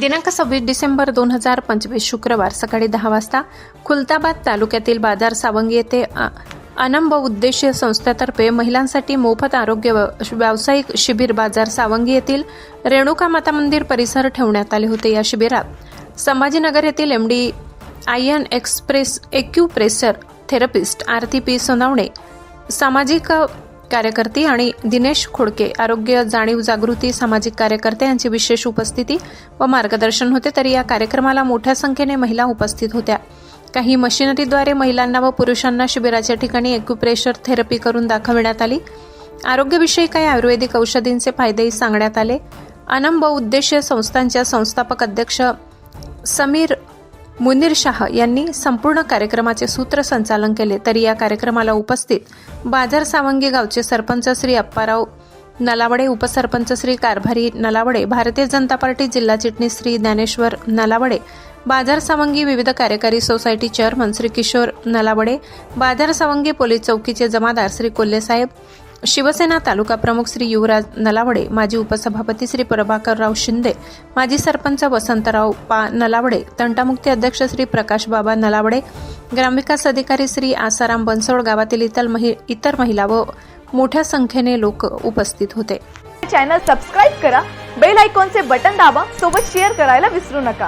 दिनांक सव्वीस डिसेंबर दोन हजार पंचवीस शुक्रवार सकाळी दहा वाजता खुलताबाद तालुक्यातील बाजार सावंगी येथे अनंब उद्देशीय संस्थेतर्फे महिलांसाठी मोफत आरोग्य व्यावसायिक शिबिर बाजार सावंगी येथील रेणुका माता मंदिर परिसर ठेवण्यात आले होते. या शिबिरात संभाजीनगर येथील MD D ion express acupressure therapist Aarti P Sonawane सामाजिक कार्यकर्ती आणि दिनेश खोडके आरोग्य जाणीव जागृती सामाजिक कार्यकर्ते यांची विशेष उपस्थिती व मार्गदर्शन होते तरी या कार्यक्रमाला मोठ्या संख्येने महिला उपस्थित होत्या. काही मशिनरीद्वारे महिलांना व पुरुषांना शिबिराच्या ठिकाणी एक्युप्रेशर थेरपी करून दाखविण्यात आली. आरोग्यविषयी काही आयुर्वेदिक औषधींचे फायदेही सांगण्यात आले. अनंब उद्देशीय संस्थांच्या संस्थापक अध्यक्ष समीर मुनीर शाह यांनी संपूर्ण कार्यक्रमाचे सूत्रसंचालन केले. तरी या कार्यक्रमाला उपस्थित बाजार सावंगी गावचे सरपंच श्री अप्पाराव नलावडे उपसरपंच श्री कारभारी नलावडे भारतीय जनता पार्टी जिल्हा चिटणीस श्री ज्ञानेश्वर नलावडे बाजार सावंगी विविध कार्यकारी society chairman Shri Kishor Nalawade Bazar Sawangi police चौकीचे जमादार श्री कोल्हेसाहेब शिवसेना तालुका प्रमुख श्री युवराज नलावडे माजी उपसभापती श्री प्रभाकरराव शिंदे माजी सरपंच वसंतराव पा नलावडे तंटामुक्ती अध्यक्ष श्री प्रकाश बाबा नलावडे ग्रामविकास अधिकारी श्री आसाराम बनसोड गावातील इतर महि इतर महिला व मोठ्या संख्येने लोक उपस्थित होते. चॅनल सबस्क्राईब करा बेल आयकॉनचे बटन दाबा सोबत शेअर करायला विसरू नका.